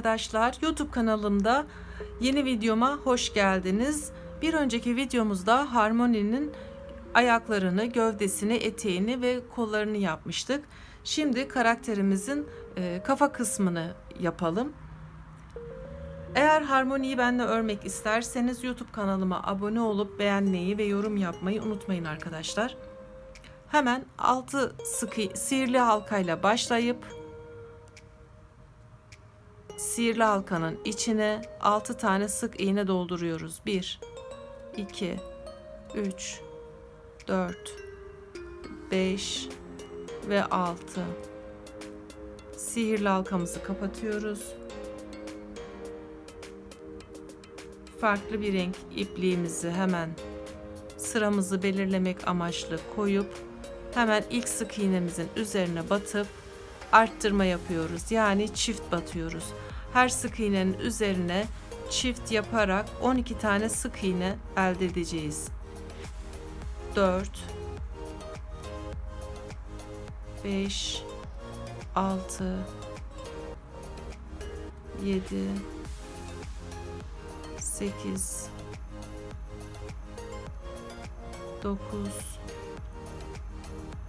arkadaşlar. YouTube kanalımda yeni videoma hoş geldiniz. Bir önceki videomuzda Harmony'nin ayaklarını, gövdesini, eteğini ve kollarını yapmıştık. Şimdi karakterimizin e, kafa kısmını yapalım. Eğer Harmony'yi benimle örmek isterseniz YouTube kanalıma abone olup beğenmeyi ve yorum yapmayı unutmayın arkadaşlar. Hemen altı sıkı sihirli halkayla başlayıp sihirli halkanın içine 6 tane sık iğne dolduruyoruz. 1 2 3 4 5 ve 6 Sihirli halkamızı kapatıyoruz. Farklı bir renk ipliğimizi hemen sıramızı belirlemek amaçlı koyup hemen ilk sık iğnemizin üzerine batıp arttırma yapıyoruz. Yani çift batıyoruz. Her sık iğnenin üzerine çift yaparak 12 tane sık iğne elde edeceğiz. 4 5 6 7 8 9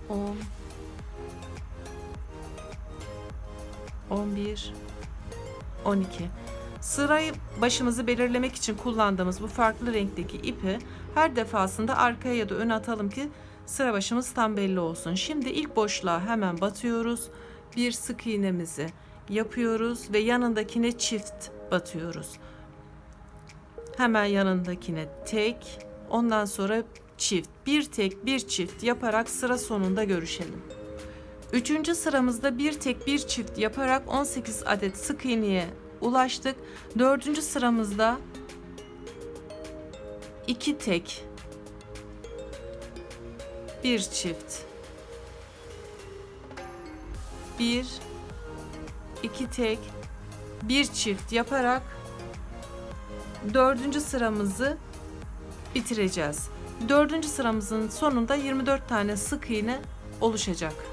10 11 12 Sırayı başımızı belirlemek için kullandığımız bu farklı renkteki ipi her defasında arkaya ya da öne atalım ki sıra başımız tam belli olsun. Şimdi ilk boşluğa hemen batıyoruz. Bir sık iğnemizi yapıyoruz ve yanındakine çift batıyoruz. Hemen yanındakine tek, ondan sonra çift, bir tek bir çift yaparak sıra sonunda görüşelim. Üçüncü sıramızda bir tek bir çift yaparak 18 adet sık iğneye ulaştık. Dördüncü sıramızda iki tek bir çift bir iki tek bir çift yaparak dördüncü sıramızı bitireceğiz. Dördüncü sıramızın sonunda 24 tane sık iğne oluşacak.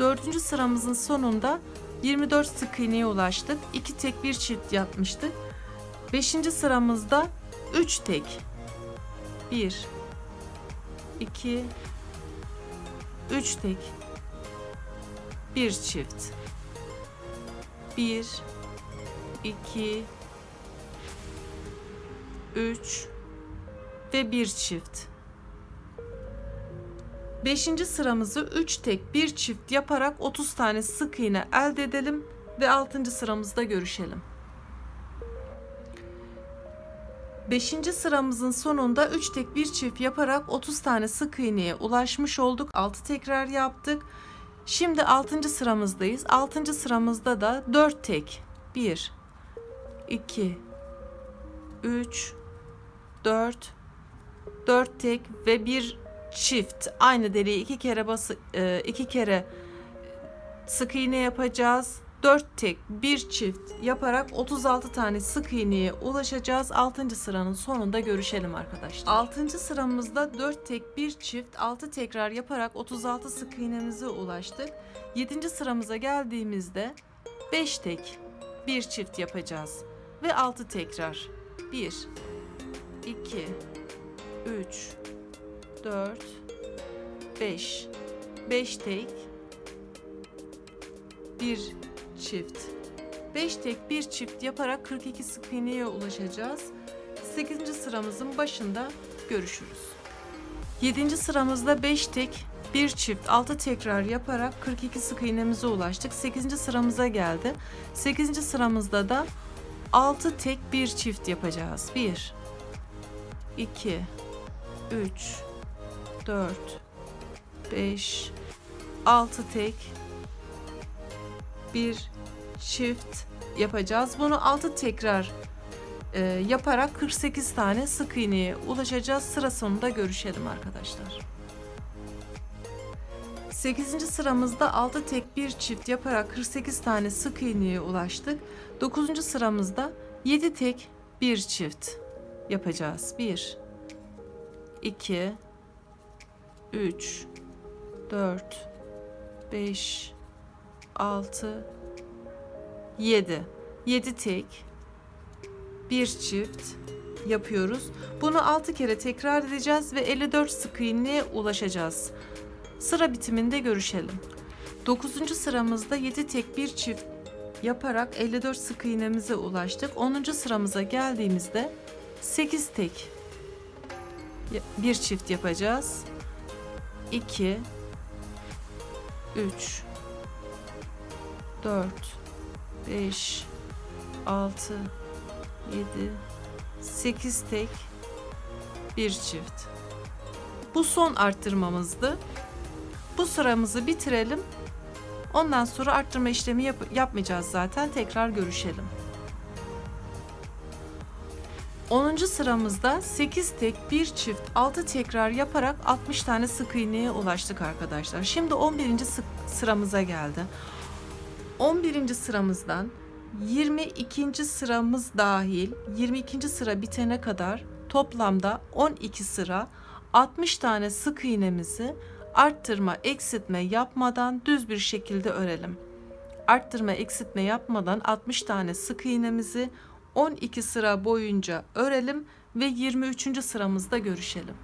Dördüncü sıramızın sonunda 24 sık iğneye ulaştık. 2 tek bir çift yapmıştık. Beşinci sıramızda 3 tek. 1 2 3 tek. Bir çift. 1 2 3 ve bir çift. Beşinci sıramızı 3 tek bir çift yaparak 30 tane sık iğne elde edelim ve 6. sıramızda görüşelim. Beşinci sıramızın sonunda 3 tek bir çift yaparak 30 tane sık iğneye ulaşmış olduk. 6 tekrar yaptık. Şimdi 6. sıramızdayız. 6. sıramızda da 4 tek. 1 2 3 4 4 tek ve bir çift aynı deliği iki kere bası e, iki kere sık iğne yapacağız. 4 tek bir çift yaparak 36 tane sık iğneye ulaşacağız. 6. sıranın sonunda görüşelim arkadaşlar. 6. sıramızda 4 tek bir çift 6 tekrar yaparak 36 sık iğnemize ulaştık. 7. sıramıza geldiğimizde 5 tek bir çift yapacağız ve 6 tekrar. 1 2 3 4 5 5 tek bir çift 5 tek bir çift yaparak 42 sık iğneye ulaşacağız. 8. sıramızın başında görüşürüz. 7. sıramızda 5 tek bir çift 6 tekrar yaparak 42 sık iğnemize ulaştık. 8. sıramıza geldi. 8. sıramızda da 6 tek bir çift yapacağız. 1 2 3 4 5 6 tek bir çift yapacağız. Bunu 6 tekrar e, yaparak 48 tane sık iğneye ulaşacağız. Sıra sonunda görüşelim arkadaşlar. 8. sıramızda 6 tek bir çift yaparak 48 tane sık iğneye ulaştık. 9. sıramızda 7 tek bir çift yapacağız. 1 2 3 4 5 6 7. 7 tek, bir çift yapıyoruz. Bunu 6 kere tekrar edeceğiz ve 54 sık iğneye ulaşacağız. Sıra bitiminde görüşelim. 9. sıramızda 7 tek bir çift yaparak 54 sık iğnemize ulaştık. 10. sıramıza geldiğimizde 8 tek bir çift yapacağız. 2 3 4 5 6 7 8 tek bir çift. Bu son arttırmamızdı. Bu sıramızı bitirelim. Ondan sonra arttırma işlemi yap- yapmayacağız zaten. Tekrar görüşelim. 10. sıramızda 8 tek bir çift 6 tekrar yaparak 60 tane sık iğneye ulaştık arkadaşlar. Şimdi 11. sı- sıramıza geldi. 11. sıramızdan 22. sıramız dahil 22. sıra bitene kadar toplamda 12 sıra 60 tane sık iğnemizi arttırma, eksiltme yapmadan düz bir şekilde örelim. Arttırma, eksiltme yapmadan 60 tane sık iğnemizi 12 sıra boyunca örelim ve 23. sıramızda görüşelim.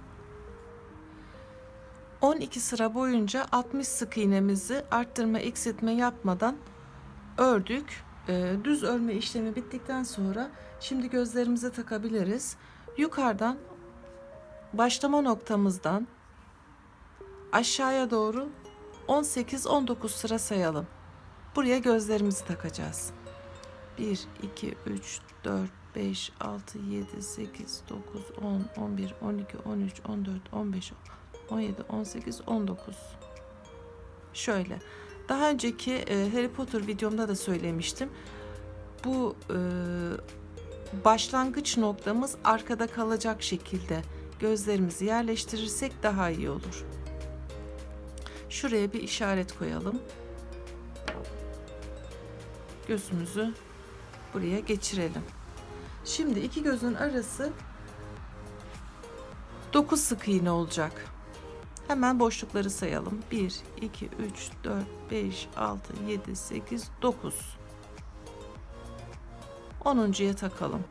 12 sıra boyunca 60 sık iğnemizi arttırma, eksiltme yapmadan ördük. Ee, düz örme işlemi bittikten sonra şimdi gözlerimize takabiliriz. Yukarıdan başlama noktamızdan aşağıya doğru 18-19 sıra sayalım. Buraya gözlerimizi takacağız. 1, 2, 3, 4, 5, 6, 7, 8, 9, 10, 11, 12, 13, 14, 15, 17, 18, 19. Şöyle. Daha önceki e, Harry Potter videomda da söylemiştim. Bu e, başlangıç noktamız arkada kalacak şekilde gözlerimizi yerleştirirsek daha iyi olur. Şuraya bir işaret koyalım. Gözümüzü buraya geçirelim. Şimdi iki gözün arası 9 sık iğne olacak. Hemen boşlukları sayalım. 1, 2, 3, 4, 5, 6, 7, 8, 9. 10.ya takalım.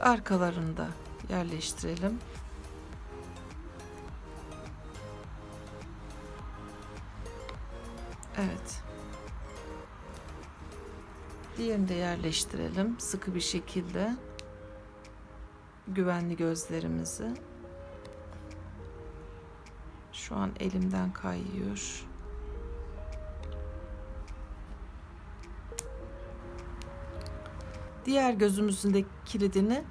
Arkalarını da yerleştirelim. Evet. Diğerini de yerleştirelim sıkı bir şekilde. Güvenli gözlerimizi. Şu an elimden kayıyor. Diğer gözümüzün de kilidini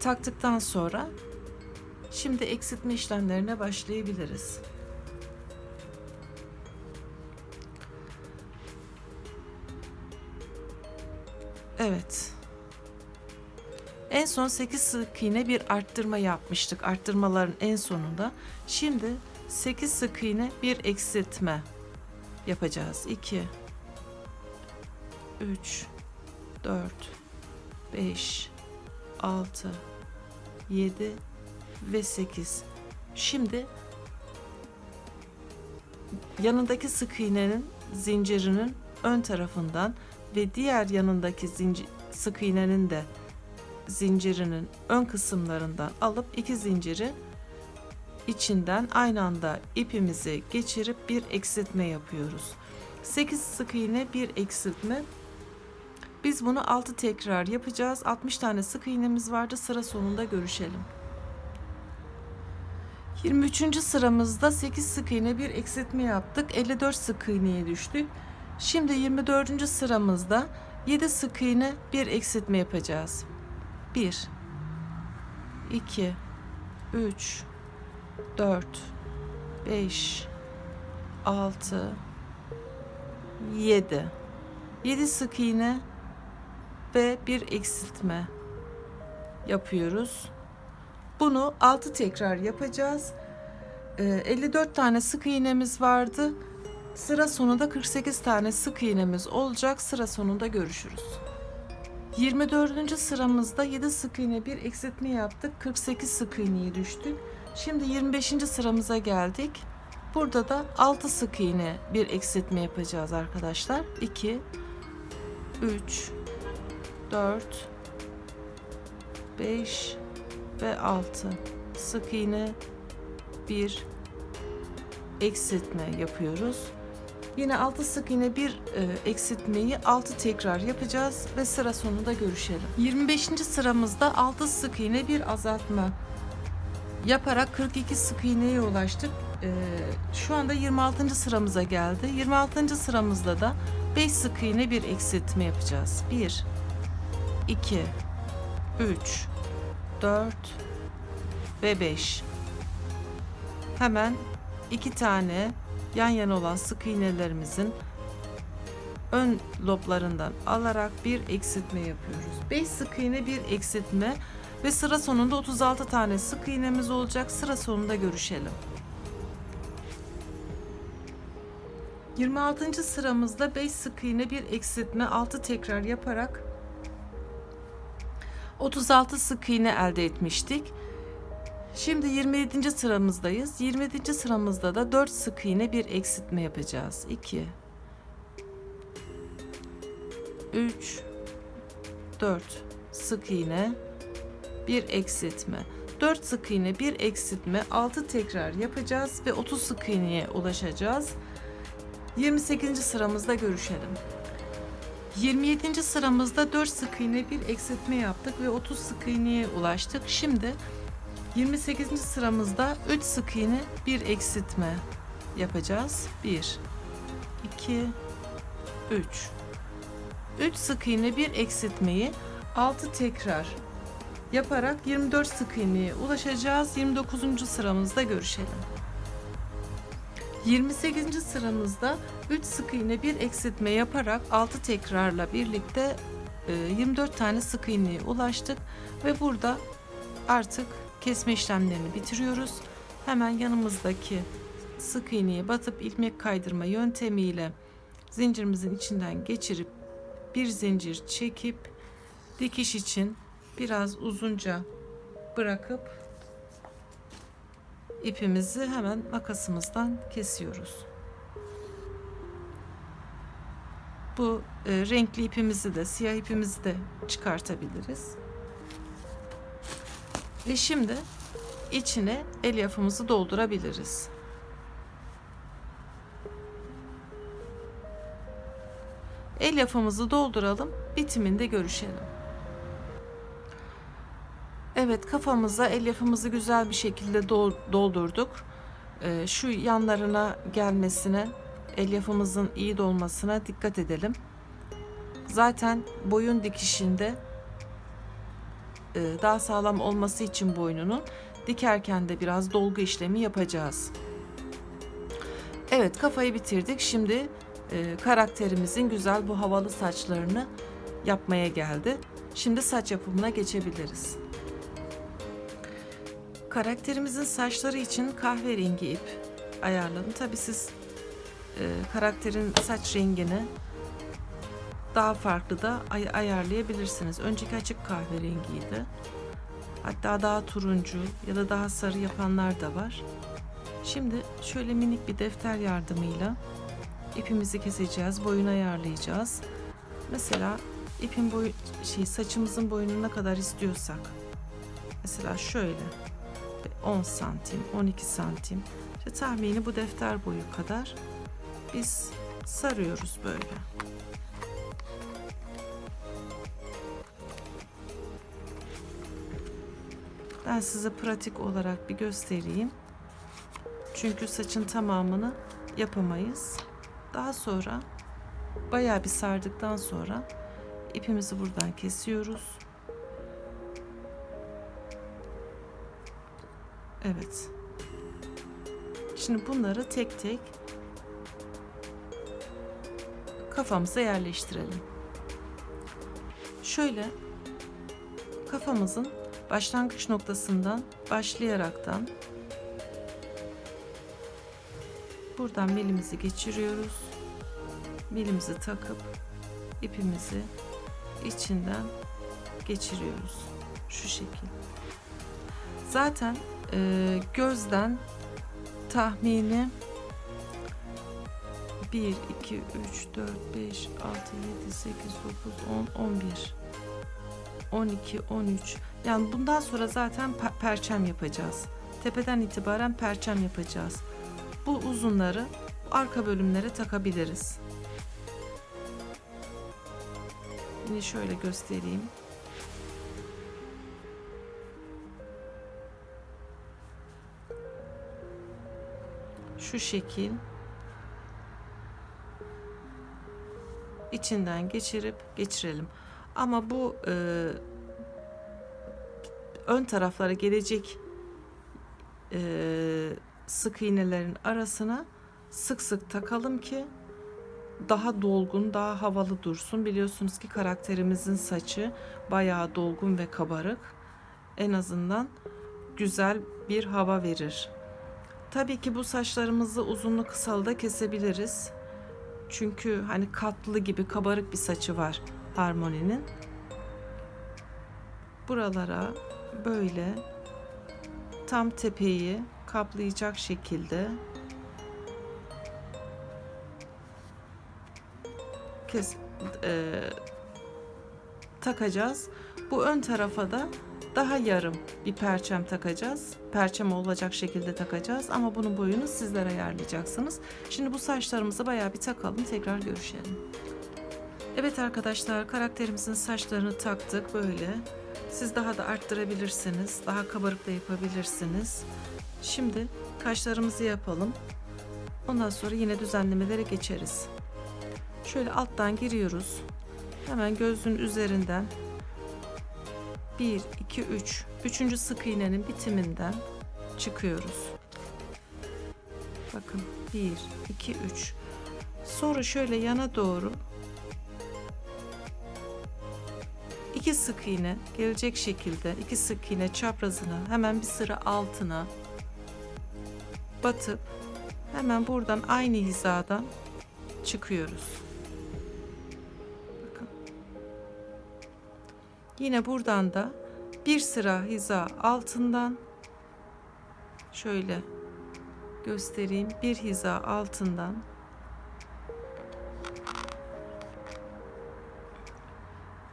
taktıktan sonra şimdi eksiltme işlemlerine başlayabiliriz. Evet. En son 8 sık iğne bir arttırma yapmıştık. Arttırmaların en sonunda. Şimdi 8 sık iğne bir eksiltme yapacağız. 2 3 4 5 6 7 ve 8. Şimdi yanındaki sık iğnenin zincirinin ön tarafından ve diğer yanındaki zincir, sık iğnenin de zincirinin ön kısımlarından alıp iki zinciri içinden aynı anda ipimizi geçirip bir eksiltme yapıyoruz. 8 sık iğne bir eksiltme. Biz bunu 6 tekrar yapacağız. 60 tane sık iğnemiz vardı. Sıra sonunda görüşelim. 23. sıramızda 8 sık iğne bir eksiltme yaptık. 54 sık iğneye düştük. Şimdi 24. sıramızda 7 sık iğne bir eksiltme yapacağız. 1 2 3 4 5 6 7 7 sık iğne ve bir eksiltme yapıyoruz. Bunu 6 tekrar yapacağız. Ee, 54 tane sık iğnemiz vardı. Sıra sonunda 48 tane sık iğnemiz olacak. Sıra sonunda görüşürüz. 24. sıramızda 7 sık iğne bir eksiltme yaptık. 48 sık iğneye düştük. Şimdi 25. sıramıza geldik. Burada da 6 sık iğne bir eksiltme yapacağız arkadaşlar. 2 3 4 5 ve 6 sık iğne bir eksiltme yapıyoruz. Yine 6 sık iğne bir e, eksiltmeyi 6 tekrar yapacağız ve sıra sonunda görüşelim. 25. sıramızda 6 sık iğne bir azaltma yaparak 42 sık iğneye ulaştık. E, şu anda 26. sıramıza geldi. 26. sıramızda da 5 sık iğne bir eksiltme yapacağız. 1 2 3 4 ve 5. Hemen iki tane yan yana olan sık iğnelerimizin ön loblarından alarak bir eksiltme yapıyoruz. 5 sık iğne bir eksiltme ve sıra sonunda 36 tane sık iğnemiz olacak. Sıra sonunda görüşelim. 26. sıramızda 5 sık iğne bir eksiltme 6 tekrar yaparak 36 sık iğne elde etmiştik. Şimdi 27. sıramızdayız. 27. sıramızda da 4 sık iğne bir eksiltme yapacağız. 2 3 4 sık iğne bir eksiltme. 4 sık iğne bir eksiltme 6 tekrar yapacağız ve 30 sık iğneye ulaşacağız. 28. sıramızda görüşelim. 27. sıramızda 4 sık iğne bir eksiltme yaptık ve 30 sık iğneye ulaştık. Şimdi 28. sıramızda 3 sık iğne bir eksiltme yapacağız. 1 2 3 3 sık iğne bir eksiltmeyi 6 tekrar yaparak 24 sık iğneye ulaşacağız. 29. sıramızda görüşelim. 28. sıramızda 3 sık iğne bir eksiltme yaparak 6 tekrarla birlikte e, 24 tane sık iğneye ulaştık ve burada artık kesme işlemlerini bitiriyoruz. Hemen yanımızdaki sık iğneye batıp ilmek kaydırma yöntemiyle zincirimizin içinden geçirip bir zincir çekip dikiş için biraz uzunca bırakıp ipimizi hemen makasımızdan kesiyoruz. Bu e, renkli ipimizi de siyah ipimizi de çıkartabiliriz. Ve şimdi içine elyafımızı doldurabiliriz. Elyafımızı dolduralım, bitiminde görüşelim. Evet, kafamıza elyafımızı güzel bir şekilde dol- doldurduk. Ee, şu yanlarına gelmesine, elyafımızın iyi dolmasına dikkat edelim. Zaten boyun dikişinde daha sağlam olması için boynunun dikerken de biraz dolgu işlemi yapacağız. Evet kafayı bitirdik. Şimdi e, karakterimizin güzel bu havalı saçlarını yapmaya geldi. Şimdi saç yapımına geçebiliriz. Karakterimizin saçları için kahverengi ip ayarladım. Tabi siz e, karakterin saç rengini daha farklı da ay- ayarlayabilirsiniz. Önceki açık kahverengiydi. Hatta daha turuncu ya da daha sarı yapanlar da var. Şimdi şöyle minik bir defter yardımıyla ipimizi keseceğiz, boyunu ayarlayacağız. Mesela ipin boyu şey saçımızın boyunu ne kadar istiyorsak. Mesela şöyle 10 santim, 12 santim. İşte tahmini bu defter boyu kadar biz sarıyoruz böyle. Ben size pratik olarak bir göstereyim. Çünkü saçın tamamını yapamayız. Daha sonra bayağı bir sardıktan sonra ipimizi buradan kesiyoruz. Evet. Şimdi bunları tek tek kafamıza yerleştirelim. Şöyle kafamızın başlangıç noktasından başlayaraktan buradan milimizi geçiriyoruz. Milimizi takıp ipimizi içinden geçiriyoruz. Şu şekil. Zaten e, gözden tahmini 1, 2, 3, 4, 5, 6, 7, 8, 9, 10, 11, 12, 13. Yani bundan sonra zaten pe- perçem yapacağız. Tepeden itibaren perçem yapacağız. Bu uzunları arka bölümlere takabiliriz. Yine şöyle göstereyim. Şu şekil. içinden geçirip geçirelim. Ama bu e, ön taraflara gelecek e, sık iğnelerin arasına sık sık takalım ki daha dolgun, daha havalı dursun. Biliyorsunuz ki karakterimizin saçı bayağı dolgun ve kabarık. En azından güzel bir hava verir. Tabii ki bu saçlarımızı uzunlu kısalı da kesebiliriz. Çünkü hani katlı gibi kabarık bir saçı var Harmony'nin. Buralara böyle tam tepeyi kaplayacak şekilde kes e, takacağız. Bu ön tarafa da daha yarım bir perçem takacağız. Perçem olacak şekilde takacağız ama bunun boyunu sizler ayarlayacaksınız. Şimdi bu saçlarımızı bayağı bir takalım tekrar görüşelim. Evet arkadaşlar karakterimizin saçlarını taktık böyle. Siz daha da arttırabilirsiniz. Daha kabarık da yapabilirsiniz. Şimdi kaşlarımızı yapalım. Ondan sonra yine düzenlemelere geçeriz. Şöyle alttan giriyoruz. Hemen gözün üzerinden 1, 2, 3. Üçüncü sık iğnenin bitiminden çıkıyoruz. Bakın 1, 2, 3. Sonra şöyle yana doğru iki sık iğne gelecek şekilde iki sık iğne çaprazına hemen bir sıra altına batıp hemen buradan aynı hizadan çıkıyoruz. Bakın. Yine buradan da bir sıra hiza altından şöyle göstereyim. Bir hiza altından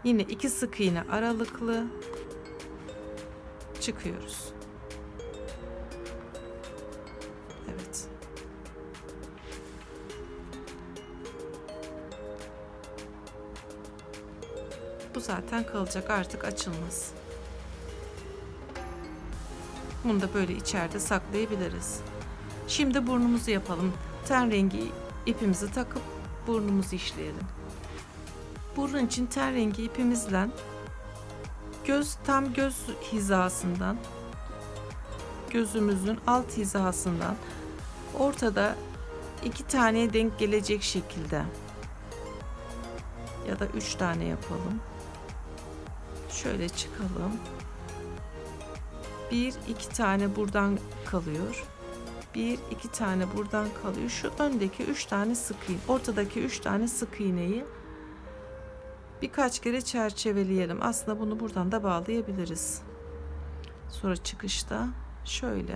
yine iki sık iğne aralıklı çıkıyoruz. Evet. Bu zaten kalacak artık açılmaz. Bunu da böyle içeride saklayabiliriz. Şimdi burnumuzu yapalım. Ten rengi ipimizi takıp burnumuzu işleyelim. Burun için ten rengi ipimizle göz tam göz hizasından gözümüzün alt hizasından ortada iki tane denk gelecek şekilde ya da üç tane yapalım. Şöyle çıkalım. Bir iki tane buradan kalıyor. Bir iki tane buradan kalıyor. Şu öndeki üç tane sık iğne, ortadaki üç tane sık iğneyi birkaç kere çerçeveleyelim. Aslında bunu buradan da bağlayabiliriz. Sonra çıkışta şöyle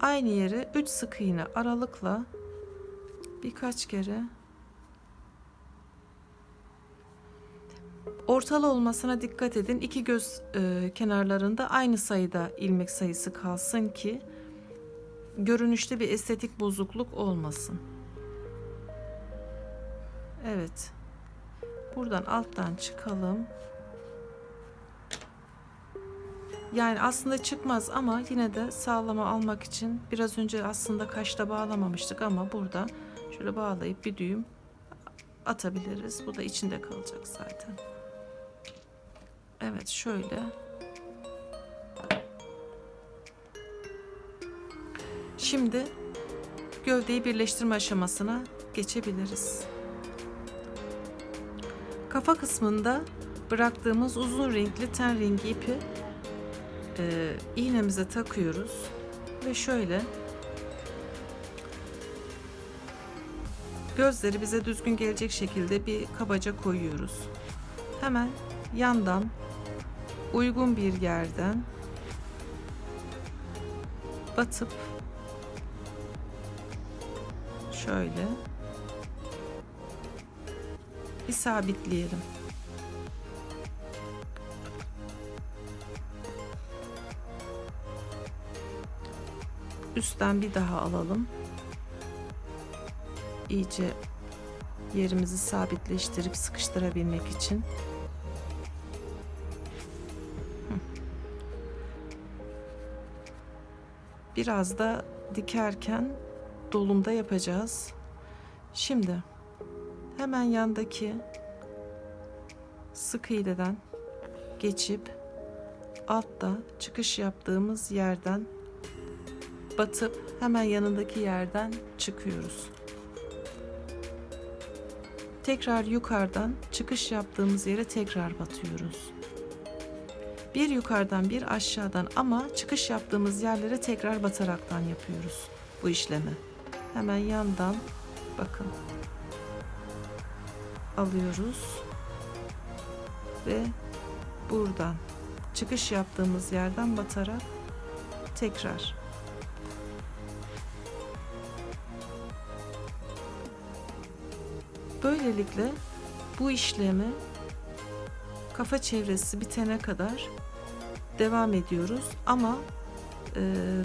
aynı yere 3 sık iğne aralıkla birkaç kere ortalı olmasına dikkat edin. İki göz e, kenarlarında aynı sayıda ilmek sayısı kalsın ki görünüşte bir estetik bozukluk olmasın. Evet. Buradan alttan çıkalım. Yani aslında çıkmaz ama yine de sağlama almak için biraz önce aslında kaşta bağlamamıştık ama burada şöyle bağlayıp bir düğüm atabiliriz. Bu da içinde kalacak zaten. Evet şöyle. Şimdi gövdeyi birleştirme aşamasına geçebiliriz. Kafa kısmında bıraktığımız uzun renkli ten rengi ipi e, iğnemize takıyoruz ve şöyle gözleri bize düzgün gelecek şekilde bir kabaca koyuyoruz. Hemen yandan uygun bir yerden batıp şöyle bir sabitleyelim. Üstten bir daha alalım. İyice yerimizi sabitleştirip sıkıştırabilmek için. Biraz da dikerken dolumda yapacağız. Şimdi hemen yandaki sık iğneden geçip altta çıkış yaptığımız yerden batıp hemen yanındaki yerden çıkıyoruz. Tekrar yukarıdan çıkış yaptığımız yere tekrar batıyoruz. Bir yukarıdan bir aşağıdan ama çıkış yaptığımız yerlere tekrar bataraktan yapıyoruz bu işlemi. Hemen yandan bakın alıyoruz. Ve buradan çıkış yaptığımız yerden batarak tekrar. Böylelikle bu işlemi kafa çevresi bitene kadar devam ediyoruz. Ama e,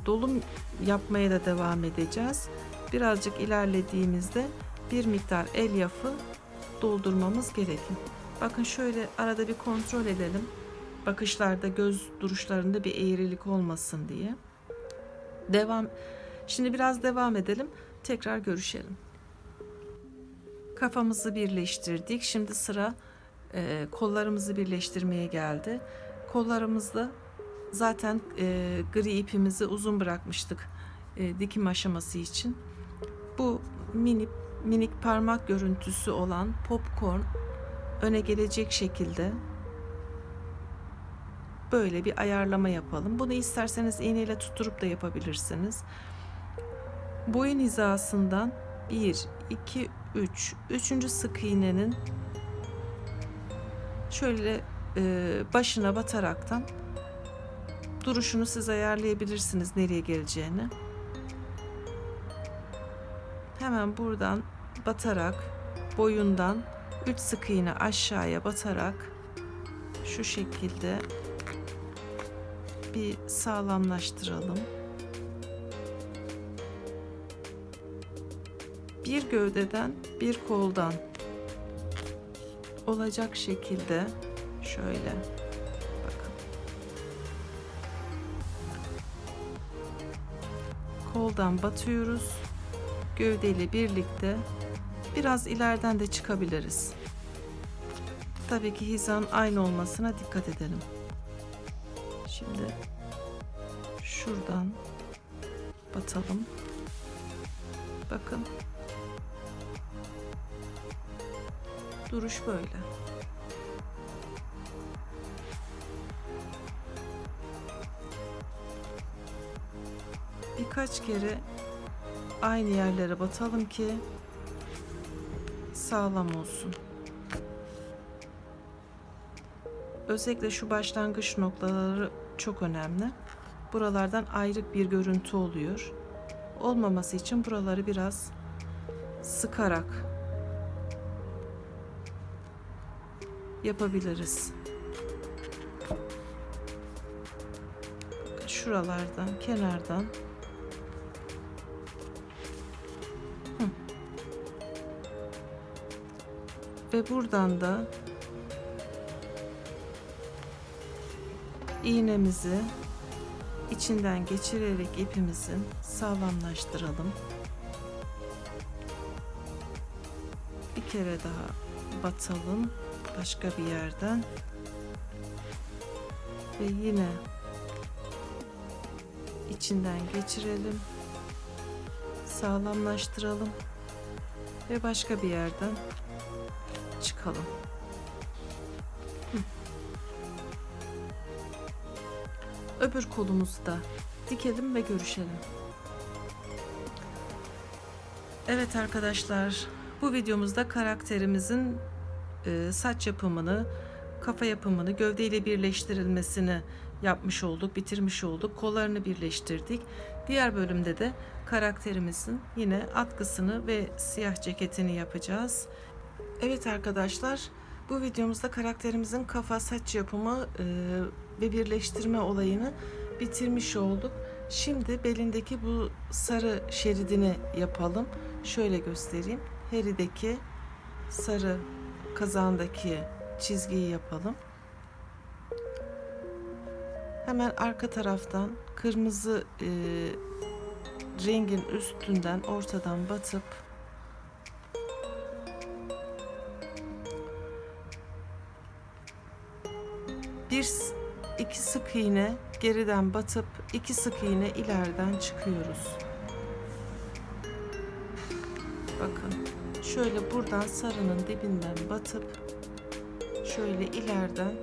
dolum yapmaya da devam edeceğiz. Birazcık ilerlediğimizde bir miktar elyafı doldurmamız gerekir. Bakın şöyle arada bir kontrol edelim. Bakışlarda göz duruşlarında bir eğrilik olmasın diye. Devam. Şimdi biraz devam edelim. Tekrar görüşelim. Kafamızı birleştirdik. Şimdi sıra e, kollarımızı birleştirmeye geldi. Kollarımızda zaten e, gri ipimizi uzun bırakmıştık e, dikim aşaması için. Bu minik minik parmak görüntüsü olan popcorn öne gelecek şekilde böyle bir ayarlama yapalım. Bunu isterseniz iğneyle tutturup da yapabilirsiniz. Boyun hizasından 1, 2, 3. Üçüncü sık iğnenin şöyle e, başına bataraktan duruşunu siz ayarlayabilirsiniz nereye geleceğini. Hemen buradan batarak boyundan 3 sık iğne aşağıya batarak şu şekilde bir sağlamlaştıralım. bir gövdeden bir koldan olacak şekilde şöyle bakın koldan batıyoruz gövdeyle birlikte biraz ileriden de çıkabiliriz. Tabii ki hizan aynı olmasına dikkat edelim. Şimdi şuradan batalım. Bakın. Duruş böyle. Birkaç kere aynı yerlere batalım ki sağlam olsun. Özellikle şu başlangıç noktaları çok önemli. Buralardan ayrık bir görüntü oluyor. Olmaması için buraları biraz sıkarak yapabiliriz. Şuralardan, kenardan ve buradan da iğnemizi içinden geçirerek ipimizin sağlamlaştıralım. Bir kere daha batalım başka bir yerden ve yine içinden geçirelim sağlamlaştıralım ve başka bir yerden çıkalım. Öbür kolumuzu da dikelim ve görüşelim. Evet arkadaşlar, bu videomuzda karakterimizin e, saç yapımını, kafa yapımını, gövdeyle birleştirilmesini yapmış olduk, bitirmiş olduk. Kollarını birleştirdik. Diğer bölümde de karakterimizin yine atkısını ve siyah ceketini yapacağız. Evet arkadaşlar, bu videomuzda karakterimizin kafa saç yapımı e, ve birleştirme olayını bitirmiş olduk. Şimdi belindeki bu sarı şeridini yapalım. Şöyle göstereyim. Herideki sarı kazandaki çizgiyi yapalım. Hemen arka taraftan kırmızı e, rengin üstünden ortadan batıp bir iki sık iğne geriden batıp iki sık iğne ileriden çıkıyoruz. Bakın şöyle buradan sarının dibinden batıp şöyle ileriden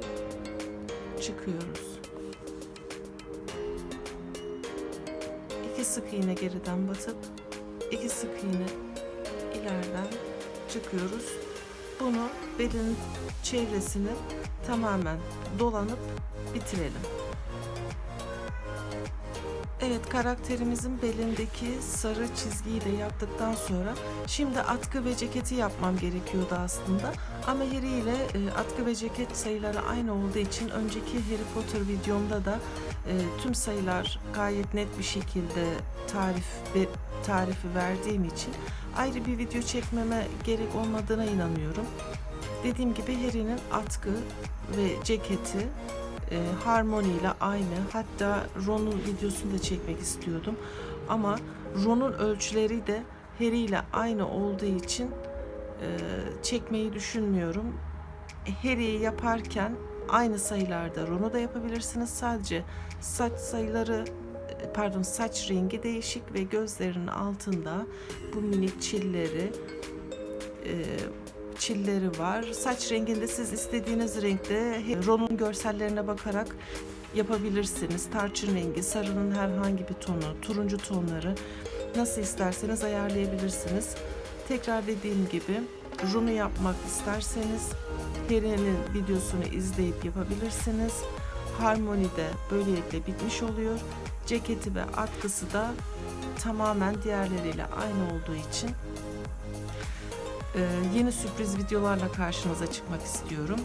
çıkıyoruz. İki sık iğne geriden batıp iki sık iğne ileriden çıkıyoruz. Bunu belin çevresini tamamen dolanıp bitirelim. Evet karakterimizin belindeki sarı çizgiyi de yaptıktan sonra şimdi atkı ve ceketi yapmam gerekiyordu aslında. Ama Harry e, atkı ve ceket sayıları aynı olduğu için önceki Harry Potter videomda da e, tüm sayılar gayet net bir şekilde tarif ve tarifi verdiğim için ayrı bir video çekmeme gerek olmadığına inanıyorum. Dediğim gibi Harry'nin atkı ve ceketi e, Harmony ile aynı. Hatta Ron'un videosunu da çekmek istiyordum. Ama Ron'un ölçüleri de Harry ile aynı olduğu için e, çekmeyi düşünmüyorum. Harry'i yaparken aynı sayılarda Ron'u da yapabilirsiniz. Sadece saç sayıları e, pardon saç rengi değişik ve gözlerinin altında bu minik çilleri e, çilleri var. Saç renginde siz istediğiniz renkte Ron'un görsellerine bakarak yapabilirsiniz. Tarçın rengi, sarının herhangi bir tonu, turuncu tonları nasıl isterseniz ayarlayabilirsiniz. Tekrar dediğim gibi Ron'u yapmak isterseniz Harry'nin videosunu izleyip yapabilirsiniz. Harmony'de böylelikle bitmiş oluyor. Ceketi ve atkısı da tamamen diğerleriyle aynı olduğu için yeni sürpriz videolarla karşınıza çıkmak istiyorum.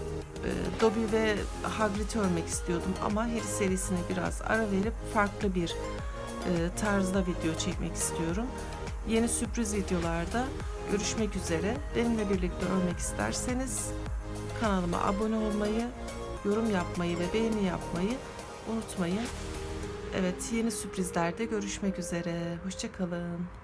Ee, Dobby ve Hagrid'i örmek istiyordum ama Harry serisine biraz ara verip farklı bir e, tarzda video çekmek istiyorum. Yeni sürpriz videolarda görüşmek üzere. Benimle birlikte örmek isterseniz kanalıma abone olmayı, yorum yapmayı ve beğeni yapmayı unutmayın. Evet yeni sürprizlerde görüşmek üzere. Hoşçakalın.